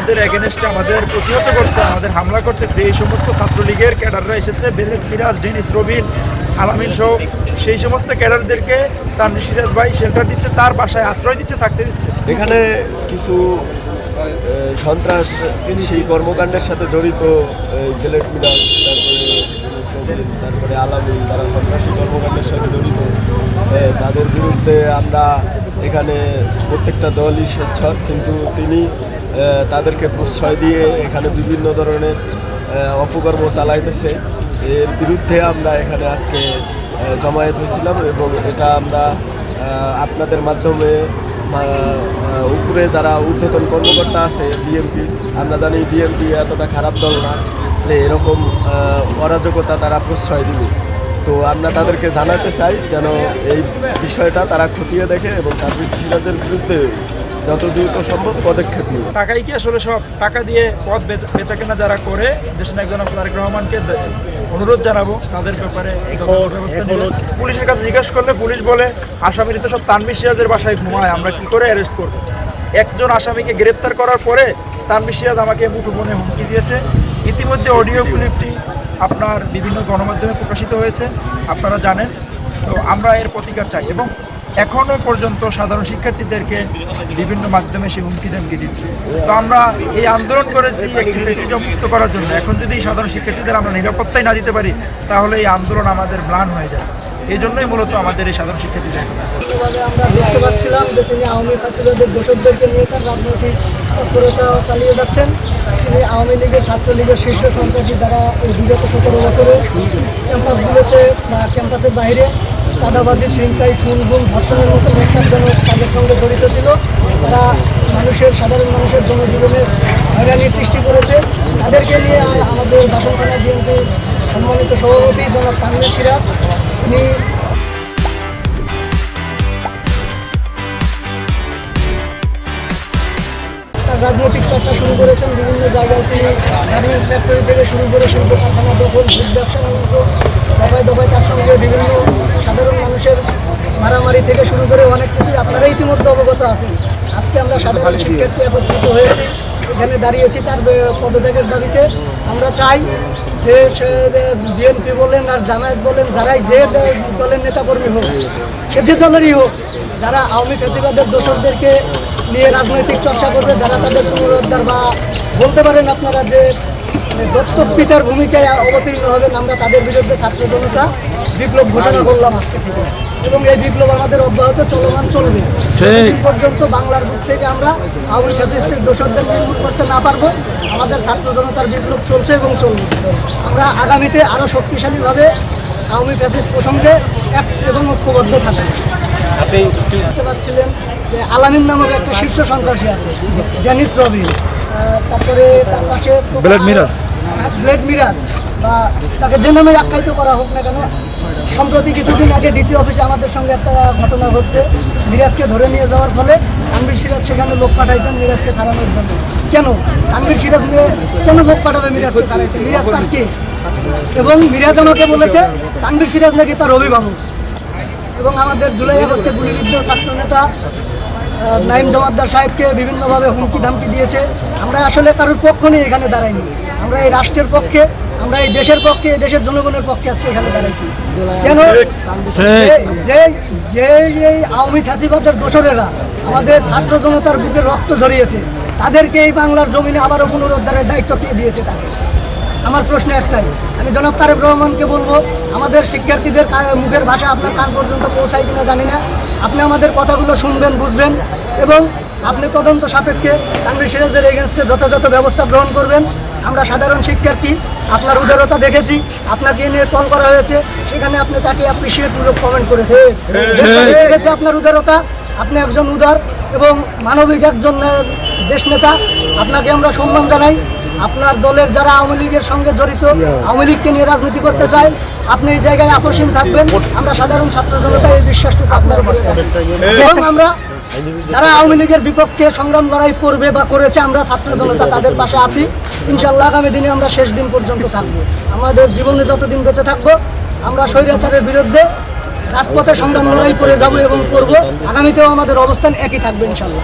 আমাদের এগেনস্টে আমাদের প্রতিহত করতে, আমাদের হামলা করতে যে সমস্ত ছাত্রলীগের ক্যাডাররা এসেছে বেলেট মিরাজ ডেনিস, রবিন, আলামিন সহ, সেই সমস্ত ক্যাডারদেরকে তার সিরাজ ভাই শেল্টার দিচ্ছে, তার বাসায় আশ্রয় দিচ্ছে, থাকতে দিচ্ছে। এখানে কিছু সন্ত্রাস সেই কর্মকাণ্ডের সাথে জড়িত জেলেট মিরাজ তারপরে তারপরে আলামিন, তারা সন্ত্রাসী কর্মকাণ্ডের সাথে জড়িত তাদের বিরুদ্ধে আমরা এখানে প্রত্যেকটা দলই স্বেচ্ছক কিন্তু তিনি তাদেরকে প্রশ্রয় দিয়ে এখানে বিভিন্ন ধরনের অপকর্ম চালাইতেছে। এর বিরুদ্ধে আমরা এখানে আজকে জমায়েত হয়েছিলাম এবং এটা আমরা আপনাদের মাধ্যমে উপরে যারা ঊর্ধ্বতন কর্মকর্তা আছে বিএমপি আমরা জানি বিএমপি এতটা খারাপ দল না, যে এরকম অরাজকতা তারা প্রশ্রয় দিবে। তো আমরা তাদেরকে জানাতে চাই যেন এই বিষয়টা তারা খতিয়ে দেখে এবং শিরাদের বিরুদ্ধে যত দ্রুত সম্ভব পদক্ষেপ নেবে। টাকাই কি আসলে সব টাকা দিয়ে পথ বেচা- কেনা যারা করে দেশের একজন তারেক রহমানকে অনুরোধ জানাব তাদের ব্যাপারে। পুলিশের কাছে জিজ্ঞেস করলে পুলিশ বলে আসামিরা তো সব তানবির সিরাজের বাসায় ঘুমায় আমরা কি করে অ্যারেস্ট করব? একজন আসামিকে গ্রেপ্তার করার পরে তানবির সিরাজ আমাকে মুঠোফোনে হুমকি দিয়েছে। ইতিমধ্যে অডিও ক্লিপটি আপনার বিভিন্ন গণমাধ্যমে প্রকাশিত হয়েছে আপনারা জানেন। তো আমরা এর প্রতিকার চাই এবং এখনও পর্যন্ত সাধারণ শিক্ষার্থীদেরকে বিভিন্ন মাধ্যমে সে হুমকি ধমকি দিচ্ছে। তো আমরা এই আন্দোলন করেছি একটি ফেসিজম মুক্ত করার জন্য। এখন যদি সাধারণ শিক্ষার্থীদের আমরা নিরাপত্তাই না দিতে পারি, তাহলে এই আন্দোলন আমাদের ম্লান হয়ে যায় এই জন্যই মূলত আমাদের এই সাধারণ শিক্ষার্থীদের আমরা দেখতে পাচ্ছিলাম যে তিনি আওয়ামী ফাঁসিবাদের দোষকদেরকে নিয়ে তার রাজনৈতিক তৎপরতা চালিয়ে যাচ্ছেন। তিনি আওয়ামী লীগের ছাত্রলীগের শীর্ষ সন্ত্রাসী যারা বিগত সতেরো বছরে ক্যাম্পাসগুলোতে বা ক্যাম্পাসের বাইরে চাঁদাবাজি, ছিনতাই খুন গুম ধর্ষণের মতো নেতারজনক তাদের সঙ্গে জড়িত ছিল। তারা মানুষের, সাধারণ মানুষের জনজীবনের হয়রানির সৃষ্টি করেছে। তাদেরকে নিয়ে আমাদের বাসনখানা বিএনপি সম্মানিত সভাপতি জনাব তামিল সিরাজ। তিনি রাজনৈতিক চর্চা শুরু করেছেন। বিভিন্ন জায়গায় তিনি গার্মেন্টস ফ্যাক্টরি থেকে শুরু করে শিল্প কারখানা দখল ব্যবসা দফায় দফায় তার সঙ্গে বিভিন্ন সাধারণ মানুষের মারামারি থেকে শুরু করে অনেক কিছু আপনারা ইতিমধ্যে অবগত আছেন। আজকে আমরা সাধারণ শিক্ষার্থী একত্রিত হয়েছি। এখানে দাঁড়িয়েছি তার পদত্যাগের দাবিতে। আমরা চাই যে বিএনপি বলেন আর জামায়াত বলেন যারাই যে দলের নেতাকর্মী হোক সে যে দলেরই হোক যারা আওয়ামী ফেসিবাদের দোষকদেরকে নিয়ে রাজনৈতিক চর্চা করবে যারা তাদের পুনরুদ্ধার বা বলতে পারেন আপনারা যে দত্তক পিতার ভূমিকায় অবতীর্ণ হবেন আমরা তাদের বিরুদ্ধে ছাত্র জনতা। বিপ্লব ঘোষণা করলাম আজকে থেকে। এবং এই বিপ্লব আমাদের অব্যাহত চলমান চলবে। পর্যন্ত বাংলার বুক থেকে আমরা আওয়ামী ফ্যাসিস্টের দোষকদের নির্মূল করতে না পারব। আমাদের ছাত্র জনতার বিপ্লব চলছে এবং চলবে। আমরা আগামীতে আরও শক্তিশালীভাবে আওয়ামী ফ্যাসিস্ট প্রসঙ্গে এক এবং ঐক্যবদ্ধ থাকব। দেখতে পাচ্ছিলেন যে আলামিন নামক একটা শীর্ষ সন্ত্রাসী আছে ডেনিস রবিন। তারপরে তার পাশে ব্লেড মিরাজ। বা তাকে যে নামে আখ্যায়িত করা হোক না কেন, সম্প্রতি কিছুদিন আগে ডিসি অফিসে আমাদের সঙ্গে একটা ঘটনা ঘটছে। মিরাজকে ধরে নিয়ে যাওয়ার ফলে তানভীর সিরাজ সেখানে লোক পাঠাইছেন মিরাজকে ছাড়ানোর জন্য। কেন? তানভীর সিরাজ নিয়ে কেন লোক পাঠাবে মিরাজকে ছাড়াইছে মিরাজ তার কে? এবং মিরাজ আমাকে বলেছে তানভীর সিরাজ নাকি তার অভিভাবক। এবং আমাদের জুলাই আগস্টে গুলিবিদ্ধ ছাত্রনেতা নাইম জমাদ্দার সাহেবকে বিভিন্নভাবে হুমকি ধামকি দিয়েছে। আমরা আসলে কারোর পক্ষ নিয়ে এখানে দাঁড়াইনি। আমরা এই রাষ্ট্রের পক্ষে আমরা এই দেশের পক্ষে এই দেশের জনগণের পক্ষে আজকে এখানে দাঁড়াইছি। কেন? যে- যে যে এই আওয়ামী ফাঁসিবাদের দোসরেরা আমাদের ছাত্র জনতার বুকে রক্ত ঝরিয়েছে তাদেরকে এই বাংলার জমিনে আবারও পুনরুদ্ধারের দায়িত্ব কে দিয়েছে তাকে? আমার প্রশ্ন একটাই আমি জনাব তারেক রহমানকে বলব আমাদের শিক্ষার্থীদের মুখের ভাষা আপনার কান পর্যন্ত পৌঁছায় কিনা জানি না। আপনি আমাদের কথাগুলো শুনবেন বুঝবেন এবং আপনি তদন্ত সাপেক্ষে তানভীর সিরাজের এগেনস্টে যথাযথ ব্যবস্থা গ্রহণ করবেন। আমরা সাধারণ শিক্ষার্থী আপনার উদারতা দেখেছি আপনাকে নিয়ে কল করা হয়েছে সেখানে আপনি তাকে অ্যাপ্রিসিয়েট মূলক কমেন্ট দেশবাসী দেখেছে আপনার উদারতা আপনি একজন উদার এবং মানবিক একজন আহ, দেশনেতা আপনাকে আমরা সম্মান জানাই। আপনার দলের যারা আওয়ামী লীগের সঙ্গে জড়িত আওয়ামী লীগকে নিয়ে রাজনীতি করতে চায় আপনি এই জায়গায় আকর্ষণ থাকবেন। আমরা সাধারণ ছাত্র জনতা এই বিশ্বাসটুকু আপনার উপরে। এবং আমরা যারা আওয়ামী লীগের বিপক্ষে সংগ্রাম লড়াই করবে বা করেছে আমরা ছাত্র জনতা তাদের পাশে আছি। ইনশাল্লাহ আগামী দিনে আমরা শেষ দিন পর্যন্ত থাকব। আমাদের জীবনে যতদিন বেঁচে থাকব আমরা স্বৈরাচারের বিরুদ্ধে রাজপথে সংগ্রাম লড়াই করে যাব এবং করব। আগামীতেও আমাদের অবস্থান একই থাকবে ইনশাল্লাহ